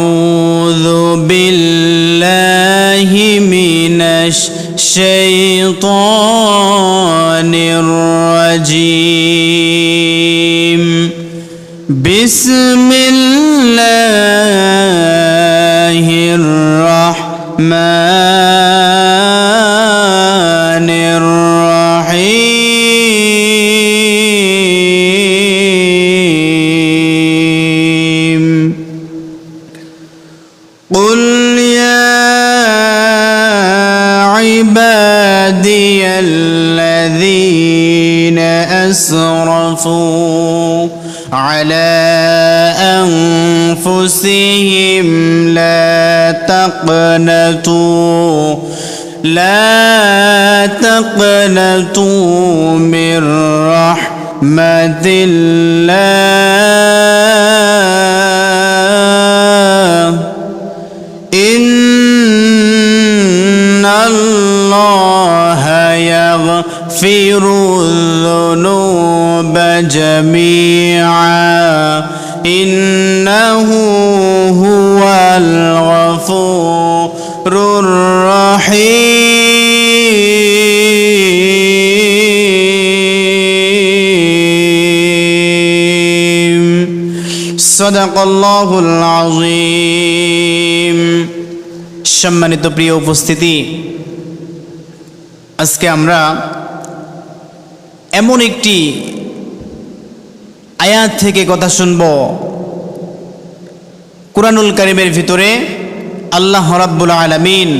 um أنفسهم لا تقنطوا لا تقنطوا من رحمة الله. إن الله يغفر الذنوب جميعا. إنه هو الغفور الرحيم صدق الله العظيم সম্মানিত প্রিয় উপস্থিতি আজকে আমরা এমন একটি আয়াত থেকে কথা শুনব। কুরআনুল কারিমের ভিতরে আল্লাহ রাব্বুল আলামিন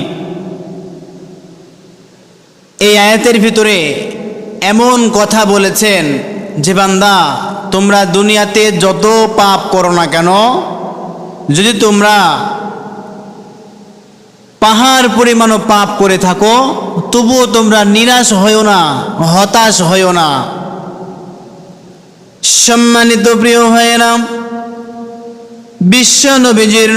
এই আয়াতের ভিতরে এমন কথা বলেছেন যে, বান্দা, তোমরা দুনিয়াতে যত পাপ করো না কেন, যদি তোমরা পাহাড় পরিমাণও পাপ করে থাকো, তবুও তোমরা নিরাশ হইও না, হতাশ হইও না। সম্মানিত প্রিয় হয়েরাম বিশ্ব নবীজির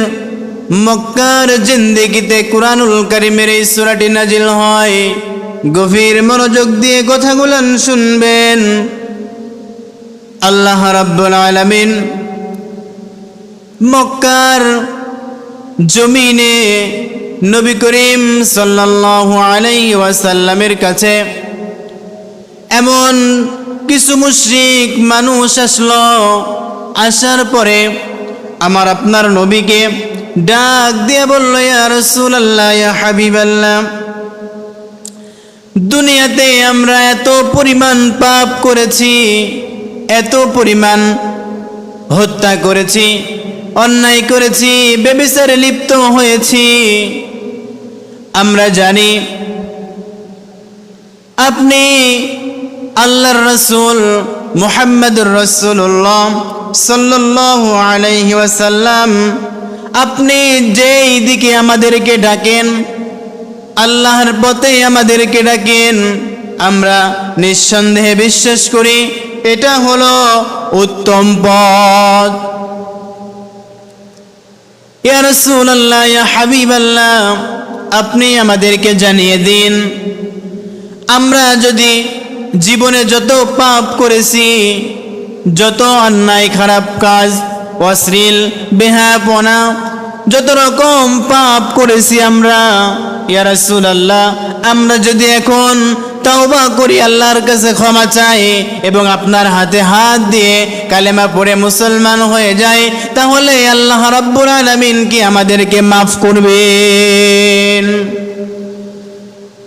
মক্কার জিন্দেগিতে কুরআনুল কারিমের এই সূরাটি নাজিল হয়। গভীর মনোযোগ দিয়ে কথাগুলো শুনবেন। আল্লাহ রাব্বুল আলামিন মক্কার জমিনে নবী করিম সাল্লাল্লাহু আলাইহি ওয়াসাল্লামের কাছে এমন কিছু মুশ্রিক মানুষ আসলো। আসার পরে আমার আপনার নবীকে ডাক দিয়ে বলল, ইয়া রাসূলুল্লাহ, ইয়া হাবিবাল্লাহ, দুনিয়াতে আমরা এত পরিমাণ পাপ করেছি, এত পরিমাণ হত্যা করেছি, অন্যায় করেছি, বেবিচারে লিপ্ত হয়েছি। আমরা জানি আপনি আল্লাহর রসুল মুহাম্মদুর রসুল্লাহ সাল্লাল্লাহু আলাইহি ওয়াসাল্লাম, আপনি যেই দিকে আমাদেরকে ডাকেন, আল্লাহর পথে আমাদেরকে ডাকেন, আমরা নিঃসন্দেহে বিশ্বাস করি এটা হলো উত্তম পথ। ইয়া রাসূলুল্লাহ, ইয়া হাবিবাল্লাহ, আপনি আমাদেরকে জানিয়ে দিন, আমরা যদি জীবনে যত পাপ করেছি, যত অন্যায় খারাপ কাজ, অশ্লীল বেহাপনা যত রকম পাপ করেছি আমরা, ইয়া রাসূলুল্লাহ, আমরা যদি এখন তওবা করি, আল্লাহর কাছে ক্ষমা চাই এবং আপনার হাতে হাত দিয়ে কালেমা পড়ে মুসলমান হয়ে যায় তাহলে আল্লাহ রাব্বুল আলামিন কি আমাদেরকে মাফ করবেন?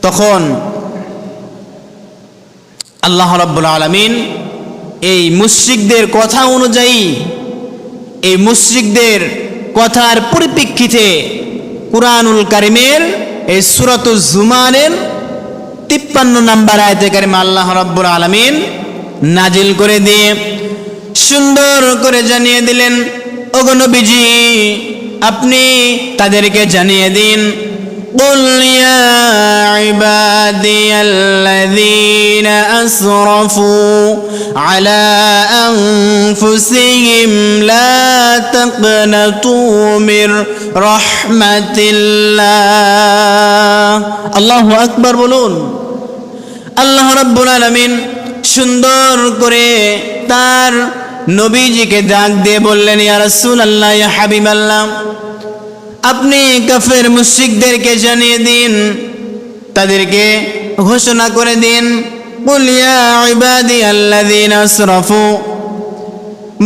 তখন আল্লাহ রাব্বুল আলামিন এই মুশরিকদের কথা অনুযায়ী, এই মুশরিকদের কথার পরিপ্রেক্ষিতে কুরআনুল কারিমের, এই সূরাতুজ জুমারের তিপ্পান্ন নাম্বার আয়তে কারিম আল্লাহ রাব্বুল আলামিন নাজিল করে দিয়ে সুন্দর করে জানিয়ে দিলেন, ওগো নবীজি, আপনি তাদেরকে জানিয়ে দিন قل يا عبادي الذين أسرفوا على أنفسهم لا تقنطوا من رحمة الله الله أكبر বলুন আল্লাহ রাব্বুল আলামিন সুন্দর করে তার নবীজিকে ডাক দিয়ে বললেন ইয়া রাসূলুল্লাহ ইয়া হাবিবাল্লাহ আপনি কাফের মুশরিকদেরকে জানিয়ে দিন, তাদেরকে ঘোষণা করে দিন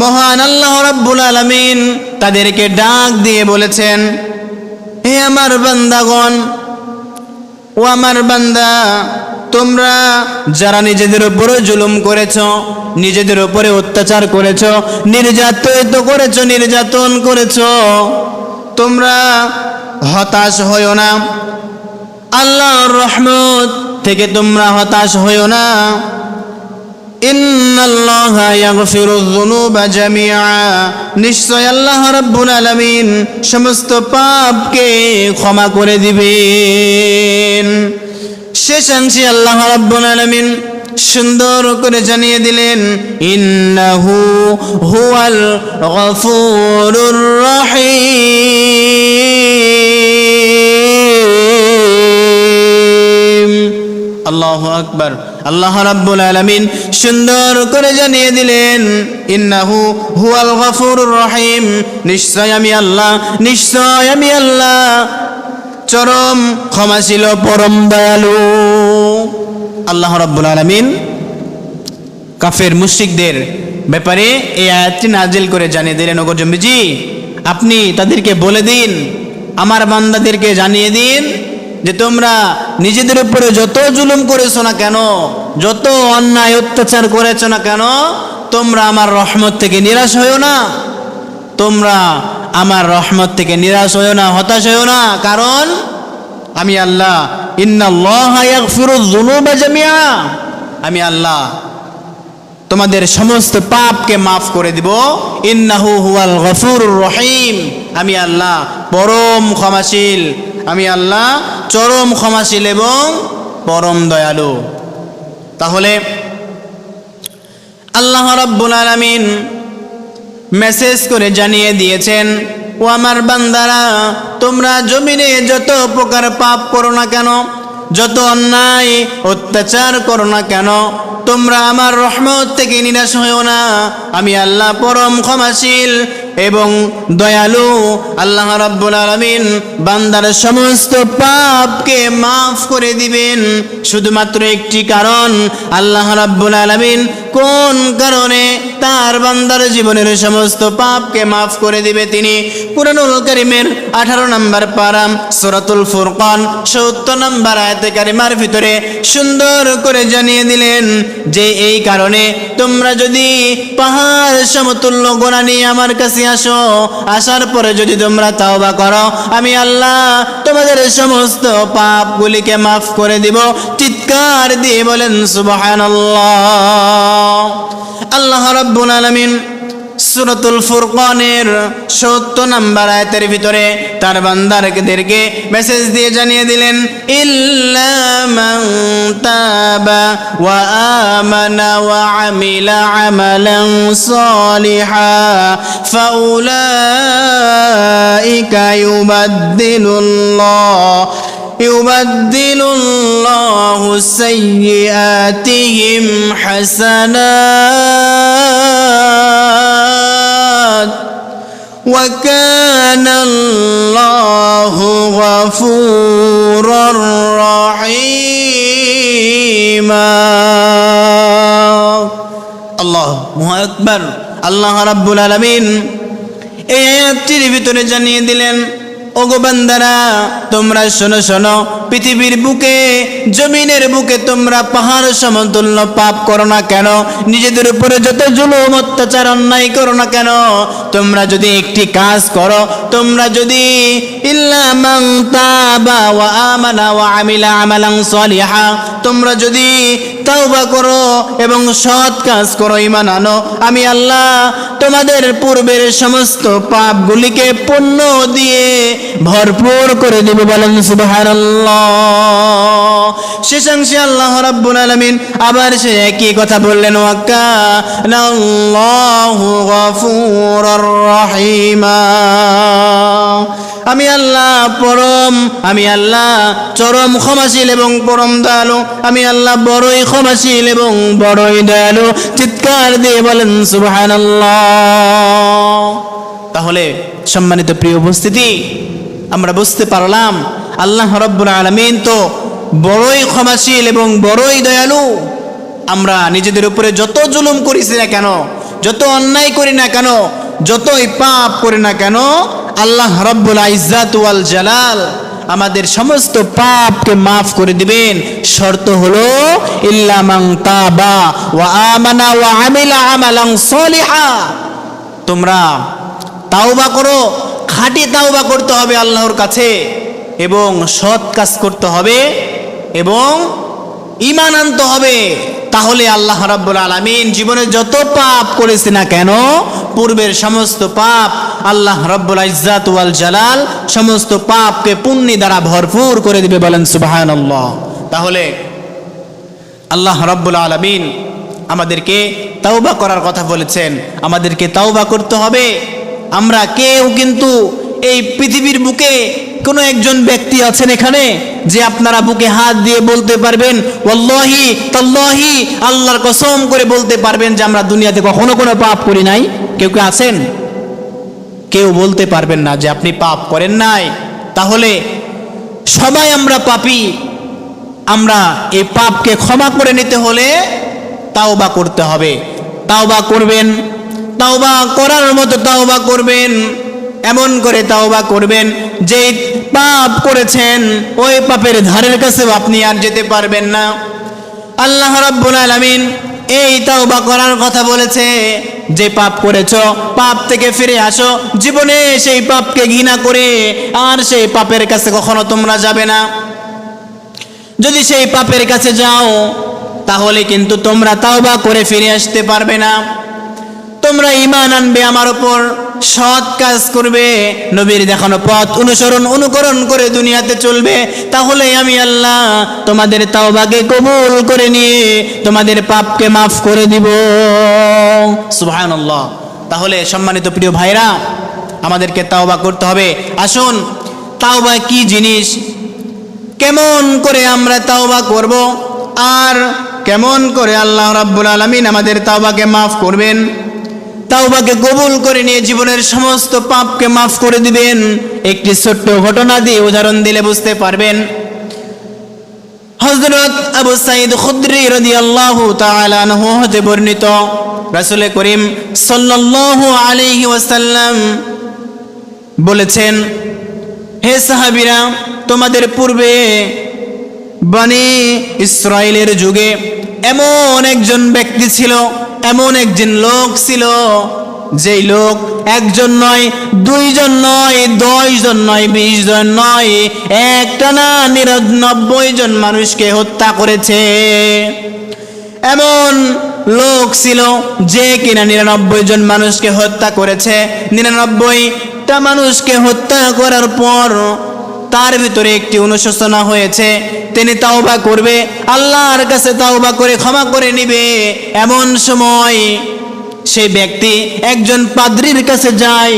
মহান আল্লাহ রাব্বুল আলামিন তাদেরকে ডাক দিয়ে বলেছেন, হে আমার বান্দাগণ, ও আমার বান্দা, তোমরা যারা নিজেদের উপরে জুলুম করেছ, নিজেদের উপরে অত্যাচার করেছ, নির্যাতিত করেছ, নির্যাতন করেছ তোমরা হতাশ হইও না। আল্লাহর রহমত থেকে তোমরা হতাশ হইও না। সমস্ত পাপকে ক্ষমা করে দিবেন। শেষাংশে আল্লাহ রাব্বুল আলামিন সুন্দর করে জানিয়ে দিলেন, ইন্নাহু হুয়াল গফুরুর রহিম। আল্লাহু আকবার। আল্লাহ রাব্বুল আলামিন সুন্দর করে জানিয়ে দিলেন, ইন্নাহু হুয়াল গফুরুর রহিম। নিশ্চয় আমি আল্লাহ, নিশ্চয় আমি আল্লাহ। চরম ক্ষমাশীল, পরম দয়ালু। আল্লাহ রাব্বুল আলামিন কাফের মুশরিকদের ব্যাপারে এই আয়াতটি নাজিল করে জানিয়ে দিলেন, ওগো জম্বিজি, আপনি তাদেরকে বলে দিন, আমার বান্দাদেরকে জানিয়ে দিন যে তোমরা নিজেদের উপরে যত জুলুম করেছ না কেন, যত অন্যায় অত্যাচার করেছ না কেন, তোমরা আমার রহমত থেকে নিরাশ হইও না। তোমরা আমার রহমত থেকে নিরাশ হইও না, হতাশ হইও না। কারণ আমি আল্লাহ যুনুবা আমি আল্লাহ তোমাদের সমস্ত পাপকে মাফ করে দিব। ইন্নাহু হুয়াল গফুরুর রহিম। আমি আল্লাহ পরম ক্ষমাশীল। আমি আল্লাহ চরম ক্ষমাশীল এবং পরম দয়ালু। তাহলে আল্লাহ রাব্বুল আলামিন মেসেজ করে জানিয়ে দিয়েছেন, ও আমার বান্দারা, তোমরা জমিনে যত প্রকার পাপ করো না কেন, যত অন্যায়, অত্যাচার করো না কেন তোমরা আমার রহমত থেকে নিরাশ হইও না। আমি আল্লাহ পরম ক্ষমাশীল এবং দয়ালু। আল্লাহ রাব্বুল আলামিন বান্দার সমস্ত পাপকে মাফ করে দিবেন। শুধুমাত্র একটি কারণ, আল্লাহ রাব্বুল আলামিন কোন কারণে তার বান্দার জীবনের সমস্ত পাপকে মাফ করে দিবে তিনি কুরআনুল কারীমের আঠারো নম্বর পারাম সূরাতুল ফুরকান, সত্তর নম্বর আয়াতে কারিমার ভিতরে সুন্দর করে জানিয়ে দিলেন যে এই কারণে তোমরা যদি পাহাড় সমতুল্য গোনা নিয়ে আমার কাছে আসো, আসার পরে যদি তোমরা তাওবা করো, আমি আল্লাহ তোমাদের সমস্ত পাপ পাপগুলিকে মাফ করে দিব। চিৎকার দিয়ে বলেন, সুবহানাল্লাহ। আল্লাহ রাব্বুল আলামিন সুরতুল ফুরকানের সত্তর নাম্বার আয়াতের ভিতরে তার বান্দারদেরকে মেসেজ দিয়ে জানিয়ে দিলেন, ইল্লা মান তাবা ওয়া আমানা ওয়া আমিলা আমালান সালিহা, ফাউলাইকা ইউবাদদিলুল্লাহ। يبدل الله سيئاتهم حسنات وكان الله غفورا رحيما الله أكبر الله رب العالمين এই আয়াতটির ভিতরে জানিয়ে দিলেন ওগো বান্দারা, তোমরা শোনো শোনো, পৃথিবীর বুকে, জমিনের বুকে তোমরা পাহাড় সমতুল্য পাপ করো না কেন? নিজেদের উপরে যত জুলুম, অত্যাচার, অন্যায় করো না কেন? তোমরা যদি একটি কাজ করো, তোমরা যদি তোমরা যদি তাওবা করো এবং সৎ কাজ করো ইমান আনো। আমি আল্লাহ তোমাদের পূর্বের সমস্ত পাপগুলিকে পুণ্য দিয়ে ভরপুর করে দেবে বলেন শেষাংশে আল্লাহ রাব্বুল আলামিন আবার সে একই কথা বললেন ওয়াক্কা আল্লাহু গফুরুর রহিমা। আমি আল্লাহ পরম, আমি আল্লাহ চরম ক্ষমাশীল এবং পরম দয়ালু। আমি আল্লাহ বড়ই ক্ষমাশীল এবং বড়ই দয়ালু। চিৎকার দিয়ে বলেন, সুবহানাল্লাহ। তাহলে সম্মানিত প্রিয় উপস্থিতি, আমরা বুঝতে পারলাম, আল্লাহ রব্বুল আলমিন তো বড়ই ক্ষমাশীল এবং বড়ই দয়ালু। আমরা নিজেদের উপরে যত জুলুম করিছি না কেন, যত অন্যায় করি না কেন, যতই পাপ করি না কেন আল্লাহ রব্বুল আইজাত ওয়াল জালাল আমাদের সমস্ত পাপকে মাফ করে দিবেন। শর্ত হলো ইল্লামাং তাবা ওয়া আমানা ওয়া আমিলা আমালাং সলিহা। তোমরা তাওবা করো, খাঁটি তাওবা করতে হবে আল্লাহর কাছে এবং সৎ কাজ করতে হবে এবং ইমান আনতে হবে। তাহলে আল্লাহ রাব্বুল আলামিন জীবনে যত পাপ করেছে না কেন, পূর্বের সমস্ত পাপ আল্লাহ রব্বুল ইজ্জাত ওয়াল জালাল সমস্ত পাপকে পুণ্যি দ্বারা ভরপুর করে দিবে বলেন সুবহানাল্লাহ। তাহলে আল্লাহ রব্বুল আলমিন আমাদেরকে তাওবা করার কথা বলেছেন। আমাদেরকে তাওবা করতে হবে। আমরা কেউ কিন্তু এই পৃথিবীর বুকে কোনো একজন ব্যক্তি আছেন এখানে? যে আপনারা বুকে হাত দিয়ে বলতে পারবেন, ওয়াল্লাহি, তাল্লাহি, আল্লাহর কসম করে বলতে পারবেন যে আমরা দুনিয়াতে কখনো কোনো পাপ করি নাই। কেউ কেউ আছেন? কেউ বলতে পারবেন না যে আপনি পাপ করেন নাই। তাহলে সবাই আমরা পাপি। আমরা এই পাপকে ক্ষমা করে নিতে হলে তাওবা করতে হবে। তাওবা করবেন, তাওবা করার মতো তাওবা করবেন। এমন করে তাওবা করবেন যে পাপ করেছেন, ওই পাপের ধারের কাছেও আপনি আর যেতে পারবেন না। আল্লাহ রাব্বুল আলামিন এই তাওবা করার কথা বলেছে, যে পাপ করেছ, পাপ থেকে ফিরে আসো, জীবনে সেই পাপকে ঘৃণা করে আর সেই পাপের কাছে কখনো তোমরা যাবে না। যদি সেই পাপের কাছে যাও, তাহলে কিন্তু তোমরা তাওবা করে ফিরে আসতে পারবে না। তোমরা ইমান আনবে আমার উপর। সৎ কাজ করবে, নবীর দেখানো পথ অনুসরণ, অনুকরণ করে দুনিয়াতে চলবে তাহলে আমি আল্লাহ তোমাদের তাওবাকে কবুল করে নিয়ে তোমাদের পাপকে মাফ করে দিব। সুবহানাল্লাহ। তাহলে সম্মানিত প্রিয় ভাইরা, আমাদেরকে তাওবা করতে হবে। আসুন, তাওবা কি জিনিস? কেমন করে আমরা তাওবা করব? আর কেমন করে আল্লাহ রাব্বুল আলামিন আমাদের তাওবাকে মাফ করবেন? তাওবাকে কবুল করে নিয়ে জীবনের সমস্ত পাপকে মাফ করে দিবেন। একটি ছোট্ট ঘটনা দিয়ে উদাহরণ দিলে বুঝতে পারবেন। হযরত আবু সাইদ খুদরি তাআলা আনহু হতে বর্ণিত রাসূল করিম সাল্লাল্লাহু আলাইহি ওয়াসাল্লাম বলেছেন, হে সাহাবীরা, তোমাদের পূর্বে বনি ইসরায়েলের যুগে এমন একজন ব্যক্তি ছিল এমন একজন লোক ছিল, যেই লোক একজন নয়, দুইজন নয়, দশজন নয় বিশ জন নয়, একটানা নিরানব্বই জন মানুষকে হত্যা করেছে। এমন লোক ছিল যে কিনা নিরানব্বই জন মানুষকে হত্যা করেছে। নিরানব্বইটা মানুষকে হত্যা করার পর তার ভিতরে একটি অনুশোচনা হয়েছে। তিনি তাওবা করবে, আল্লাহর কাছে তাওবা করে ক্ষমা করে নিবে। এমন সময় সেই ব্যক্তি একজন পাদ্রির কাছে যায়,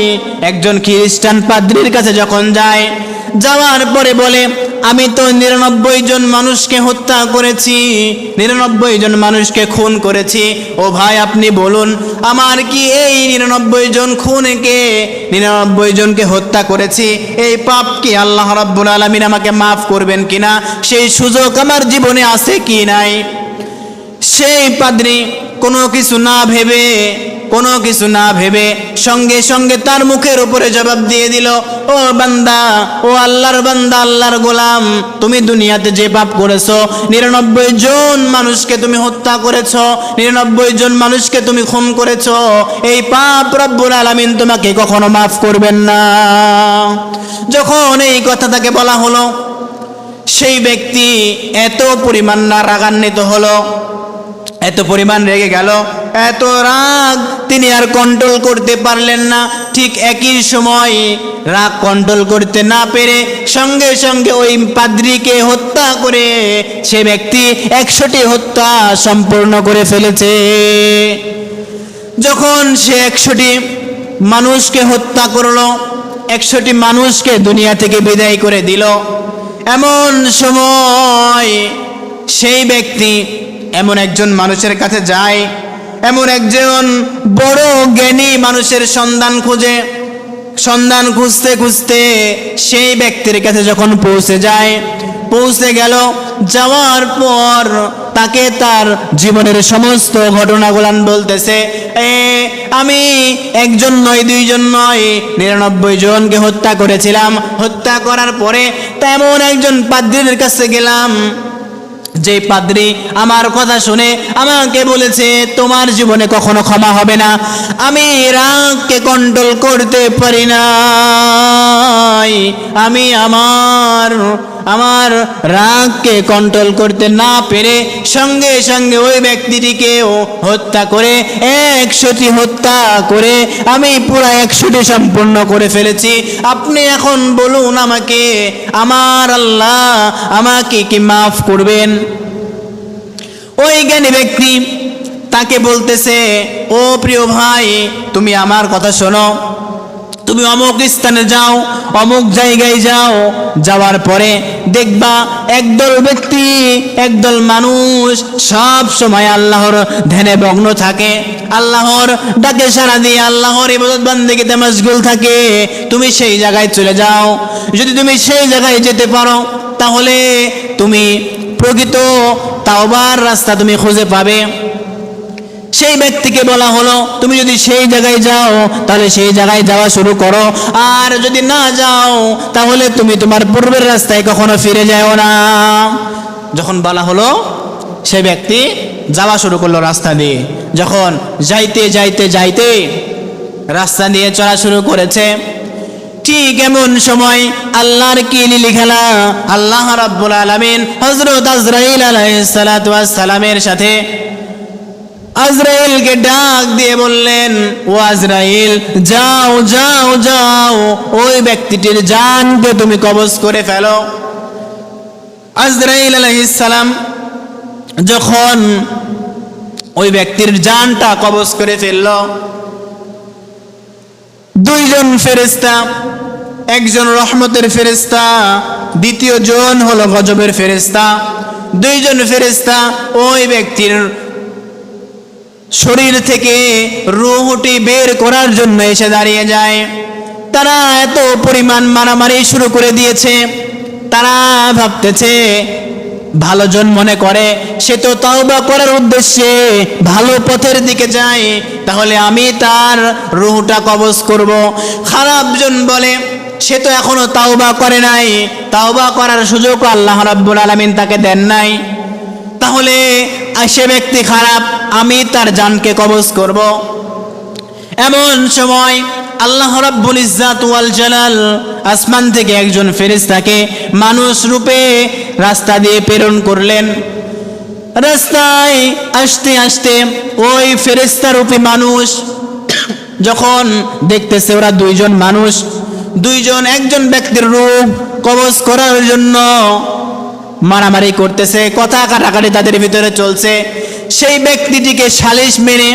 একজন খ্রিস্টান পাদ্রির কাছে যখন যায়, যাওয়ার পরে বলে, আমি তো নিরানব্বই জন মানুষকে হত্যা করেছি, নিরানব্বই জন মানুষকে খুন করেছি। ও ভাই, আপনি বলুন, আমার কি এই নিরানব্বই জন খুনকে, নিরানব্বই জনকে হত্যা করেছি? এই পাপ কি আল্লাহ রাব্বুল আলমিন আমাকে মাফ করবেন কিনা? সেই সুযোগ আমার জীবনে আছে কি নাই? সেই পাদ্রী কোনো কিছু না ভেবে, কোনো কিছু না ভেবে সঙ্গে সঙ্গে তার মুখের উপরে জবাব দিয়ে দিল, ও বান্দা, ও আল্লাহর বান্দা, আল্লাহর গোলাম, তুমি দুনিয়াতে যে পাপ করেছ, নিরানব্বই জন মানুষকে তুমি হত্যা করেছ, নিরানব্বই জন মানুষকে তুমি খুন করেছ, এই পাপ রব্বুল আলামিন তোমাকে কখনো মাফ করবেন না। যখন এই কথা তাকে বলা হলো, সেই ব্যক্তি এত পরিমাণ না রাগান্বিত হলো। এত পরিমাণ রেগে গেল। এত রাগ, তিনি আর কন্ট্রোল করতে পারলেন না। ঠিক একই সময় রাগ কন্ট্রোল করতে না পেরে সঙ্গে সঙ্গে ওই পাদ্রীকে হত্যা করে সে ব্যক্তি একশোটি হত্যা সম্পূর্ণ করে ফেলেছে। যখন সে একশোটি মানুষকে হত্যা করল, একশোটি মানুষকে দুনিয়া থেকে বিদায় করে দিল, এমন সময় সেই ব্যক্তি এমন একজন মানুষের কাছে যায়, এমন একজন বড় জ্ঞানী মানুষের সন্ধান খোঁজে, সন্ধান খুঁজতে খুঁজতে সেই ব্যক্তির কাছে যখন পৌঁছে যায়, পৌঁছে গেল, যাওয়ার পর তাকে তার জীবনের সমস্ত ঘটনাগুলান বলতেছে, এ, আমি একজন নয়, দুইজন নয়, নিরানব্বই জনকে হত্যা করেছিলাম। হত্যা করার পরে তেমন একজন পাদ্রীর কাছে গেলাম যে পাদ্রী আমার কথা শুনে আমাকে বলেছে, তোমার জীবনে কখনো ক্ষমা হবে না। আমি রাগকে কন্ট্রোল করতে পারি না আমি আমার আমার রাগকে কন্ট্রোল করতে না পেরে সঙ্গে সঙ্গে ওই ব্যক্তিটিকেও হত্যা করে, একশোটি হত্যা করে আমি পুরো একশোটি সম্পূর্ণ করে ফেলেছি। আপনি এখন বলুন আমাকে, আমার আল্লাহ আমাকে কি মাফ করবেন? ওই জ্ঞানী ব্যক্তি তাকে বলতেছে, ও প্রিয় ভাই, তুমি আমার কথা শোনো। তুমি অমুক স্থানে যাও, অমুক জায়গায় যাও, যাওয়ার পরে দেখবা একদল ব্যক্তি, একদল মানুষ সব সময় আল্লাহর ধ্যানে ভগ্ন থাকে। আল্লাহর ডাকে সারা দিয়ে আল্লাহর ইবাদত বান্দিকে মশগুল থাকে। তুমি সেই জায়গায় চলে যাও। যদি তুমি সেই জায়গায় যেতে পারো, তাহলে তুমি প্রকৃত তাওবার রাস্তা তুমি খুঁজে পাবে। সেই ব্যক্তিকে বলা হলো, তুমি যদি সেই জায়গায় যাও, তাহলে সেই জায়গায় যাওয়া শুরু করো। আর যদি না যাও, তাহলে তুমি তোমার পূর্বের রাস্তায় কখনো ফিরে যাও না। যখন বলা হলো, সেই ব্যক্তি যাওয়া শুরু করল রাস্তা দিয়ে। যখন যাইতে যাইতে যাইতে রাস্তা দিয়ে চলা শুরু করেছে, ঠিক এমন সময় আল্লাহর কি লিলি খেলা আল্লাহ রাব্বুল আলামিন হযরত আজরাইল আলাইহিস সালামের সাথে আজরাইলকে ডাক দিয়ে বললেন, ও আজরাইল, যাও যাও যাও, ওই ব্যক্তিটির জানকে তুমি কবজ করে ফেলো। আজরাইল সালাম যখন ওই ব্যক্তির জানটা কবজ করে ফেলল, দুইজন ফেরেস্তা একজন রহমতের ফেরেস্তা দ্বিতীয় জন হলো গজবের ফেরেস্তা দুইজন ফেরেস্তা ওই ব্যক্তির শরীর থেকে রুহটি বের করার জন্য এসে দাঁড়িয়ে যায়। তারা এত পরিমাণ মারামারি শুরু করে দিয়েছে। তারা ভাবতেছে, ভালো জন মনে করে, সে তো তাওবা করার উদ্দেশ্যে ভালো পথের দিকে যায়। তাহলে আমি তার রুহটা কবজ করব। খারাপ জন বলে, সে তো এখনও তাওবা করে নাই। তাওবা করার সুযোগ আল্লাহ রাব্বুল আলামিন তাকে দেন নাই। তাহলে সে ব্যক্তি খারাপ, আমি তার জানকে কবজ করব। এমন সময় আল্লাহ রাব্বুল ইজ্জাত ওয়াল জালাল আসমান থেকে একজন ফেরেশতাকে মানুষ রূপে রাস্তা দিয়ে প্রেরণ করলেন। রাস্তায় আসতে আসতে ওই ফেরেশতা রূপে মানুষ যখন দেখতেছে ওরা দুইজন মানুষ, দুইজন একজন ব্যক্তির রূপ কবজ করার জন্য মারামারি করতেছে, কথা কাটাকাটি তাদের ভিতরে চলছে। সেই ব্যক্তিটিকে সালিশ মেনে,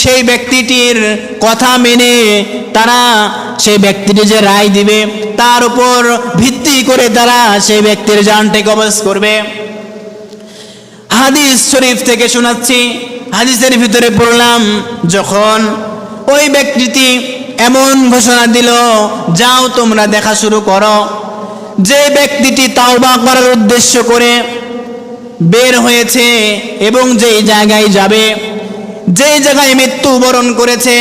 সেই ব্যক্তিটির কথা মেনে তারা সেই ব্যক্তিটি যে রায় দিবে, তার উপর ভিত্তি করে তারা সেই ব্যক্তির জানটে কবজ করবে। হাদিস শরীফ থেকে শোনাচ্ছি, হাদিসের ভিতরে পড়লাম, যখন ওই ব্যক্তিটি এমন ঘোষণা দিল, যাও তোমরা দেখা শুরু করো। যে ব্যক্তিটি তাওবা করার উদ্দেশ্য করে বের হয়েছে এবং যেই জায়গায় যাবে, যেই জায়গায় মৃত্যুবরণ করেছে,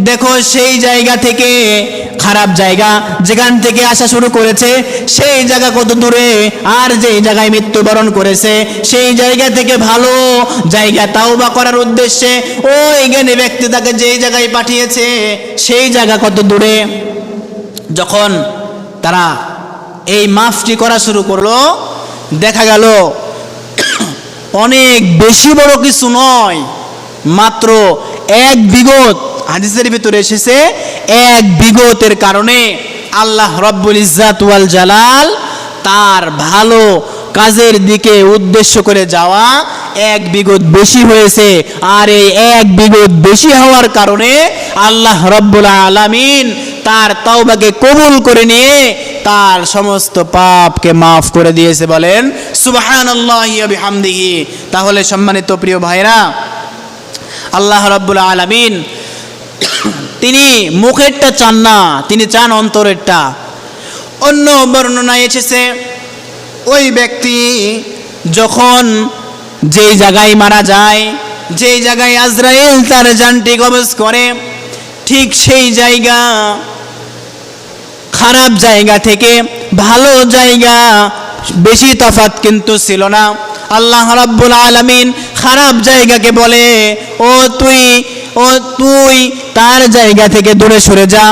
দেখো সেই জায়গা থেকে খারাপ জায়গা যেখান থেকে আসা শুরু করেছে, সেই জায়গা কত দূরে আর যেই জায়গায় মৃত্যুবরণ করেছে, সেই জায়গা থেকে ভালো জায়গা তাও বা করার উদ্দেশ্যে ওই জ্ঞানী ব্যক্তি তাকে যেই জায়গায় পাঠিয়েছে, সেই জায়গা কত দূরে? যখন তারা এই মাফটি করা শুরু করল। দেখা গেল, অনেক বেশি বড় কিছু নয়, মাত্র এক বিগত, হাদিসের ভিতরে এসেছে, এক বিগতের কারণে আল্লাহ রব্বুল ইজাত জালাল তার ভালো কাজের দিকে উদ্দেশ্য করে যাওয়া এক বিগত বেশি হয়েছে। আর এই এক বিগত বেশি হওয়ার কারণে আল্লাহ রব্বুল আলামিন তার তাওবাকে কবুল করে নিয়ে তার সমস্ত পাপকে মাফ করে দিয়েছে বলেন, সুবহানাল্লাহি ওয়া বিহামদিহি। তাহলে সম্মানিত প্রিয় ভাইরা, আল্লাহ রাব্বুল আলামিন তিনি মুখেরটা চান না, তিনি চান অন্তরেরটা। অন্য বর্ণনায় এসেছে ওই ব্যক্তি যখন যেই জায়গায় মারা যায়, যেই জায়গায় আজরাইল তার জানটি কবজ করে, ঠিক সেই জায়গা, খারাপ জায়গা থেকে ভালো জায়গা বেশি তফাত কিন্তু ছিল না। আল্লাহ রাব্বুল আলামিন খারাপ জায়গাকে বলে, ও তুই ও তুই তার জায়গা থেকে দূরে সরে যা।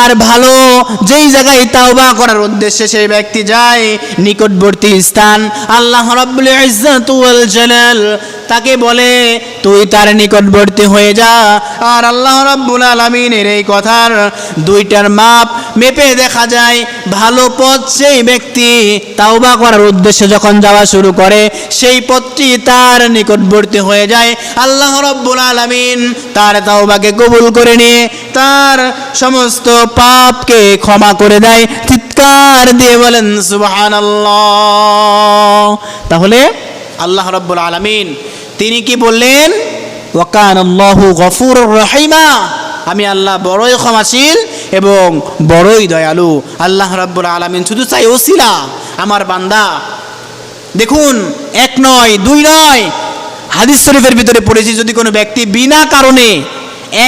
আর ভালো, যেই জায়গায় তাওবা করার উদ্দেশ্যে সেই ব্যক্তি যায় নিকটবর্তী স্থান। আল্লাহ রাব্বুল ওয়াল জালাল তাকে বলে, তুই তার নিকটবর্তী হয়ে যা। আর আল্লাহ রাব্বুল আলামিনের এই কথার দুইটার মাপ মেপে দেখা যায়, ভালো পথ সেই ব্যক্তি তাওবা করার উদ্দেশ্যে যখন যাওয়া শুরু করে, সেই পথটি তার নিকটবর্তী হয়ে যায়। আল্লাহ রব্বুল আলামিন তার তাওবাকে কবুল করে নিয়ে, তার সমস্ত পাপকে ক্ষমা করে দেয় চিৎকার দিয়ে বলেন, সুবহানাল্লাহ। তাহলে আল্লাহ রব্বুল আলামিন তিনি কি বললেন? ওয়াকান গফুর রহিমা। আমি আল্লাহ বড়ই ক্ষমাশীল এবং বড়ই দয়ালু। আল্লাহ রাব্বুল আলামিন শুধু চাই ওসিলা। আমার বান্দা, দেখুন, এক নয়, দুই নয়, হাদিস শরীফের ভিতরে পড়েছি, যদি কোনো ব্যক্তি বিনা কারণে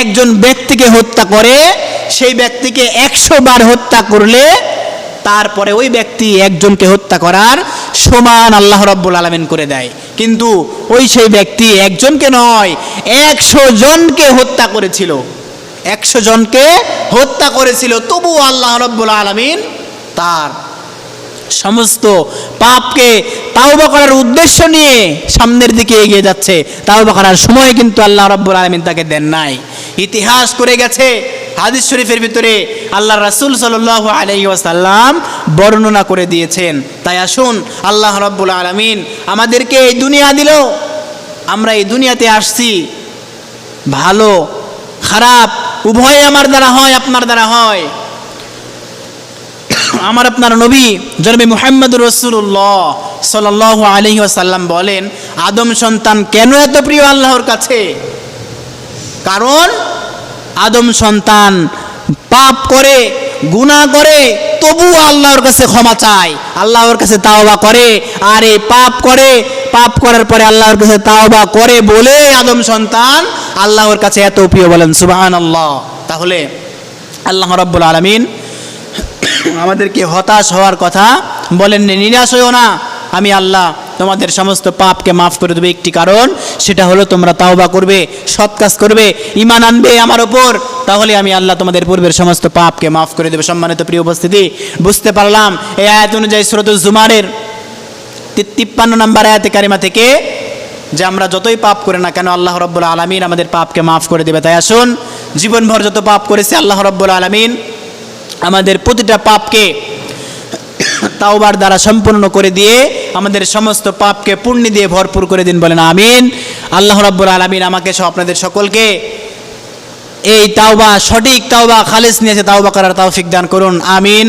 একজন ব্যক্তিকে হত্যা করে, সেই ব্যক্তিকে একশো বার হত্যা করলে তারপরে ওই ব্যক্তি একজনকে হত্যা করার সমান আল্লাহ রব্বুল আলমিন করে দেয়। কিন্তু ওই সেই ব্যক্তি একজনকে নয়, একশো জনকে হত্যা করেছিল। একশো জনকে হত্যা করেছিল তবু আল্লাহ রব্বুল আলমিন তার সমস্ত পাপকে তাওবা করার উদ্দেশ্য নিয়ে সামনের দিকে এগিয়ে যাচ্ছে। তাওবা করার সময় কিন্তু আল্লাহ রব্বুল আলমিন তাকে দেন নাই। ইতিহাস করে গেছে হাদিস শরীফের ভিতরে আল্লাহ রাসূল সাল্লাল্লাহু আলাইহি ওয়াসাল্লাম বর্ণনা করে দিয়েছেন। তাই আসুন, আল্লাহ রব্বুল আলামিন আমাদেরকে এই দুনিয়া দিল। আমরা এই দুনিয়াতে আসছি। ভালো, খারাপ, উভয় আমার দ্বারা হয়, আপনার দ্বারা হয়। আমার আপনার নবী, জনবী মুহাম্মদ রসুল্লাহ সাল আলহি আসাল্লাম বলেন, আদম সন্তান কেন এত প্রিয় আল্লাহর কাছে? কারণ আদম সন্তান পাপ করে, গুনাহ করে তবু আল্লাহর কাছে ক্ষমা চায়। আল্লাহর কাছে তাওবা করে, আর এই পাপ করে, পাপ করার পরে আল্লাহর কাছে তাওবা করে বলে আদম সন্তান আল্লাহর কাছে এত প্রিয় বলেন সুবাহান আল্লাহ তাহলে আল্লাহ রব্বুল আলমিন আমাদেরকে হতাশ হওয়ার কথা বলেননি। নিরাশ হইও না, আমি আল্লাহ তোমাদের সমস্ত পাপকে মাফ করে দেবে একটি কারণ, সেটা হলো তোমরা তাওবা করবে, সৎ কাজ করবে ইমান আনবে আমার ওপর। তাহলে আমি আল্লাহ তোমাদের পূর্বের সমস্ত পাপকে মাফ করে দেবে। সম্মানিত প্রিয় উপস্থিতি, বুঝতে পারলাম এই আয়াত অনুযায়ী স্রোত জুমারের তিপ্পান্ন নম্বর আয়াতে কারিমা থেকে যে আমরা যতই পাপ করে না কেন আল্লাহ রব্বুল আলমিন আমাদের পাপকে মাফ করে দেবে। তাই আসুন, জীবনভর যত পাপ করেছে আল্লাহ রব্বুল আলমিন আমাদের প্রতিটা পাপকে তাওবার দ্বারা সম্পূর্ণ করে দিয়ে আমাদের সমস্ত পাপকে পুণ্য দিয়ে ভরপুর করে দিন বলেন, আমিন। আল্লাহ রাব্বুল আলমিন আমাকে সহ আপনাদের সকলকে এই তাওবা, সঠিক তাওবা, খালিস নিয়েছে, তাওবা করার তাওফিক দান করুন, আমিন।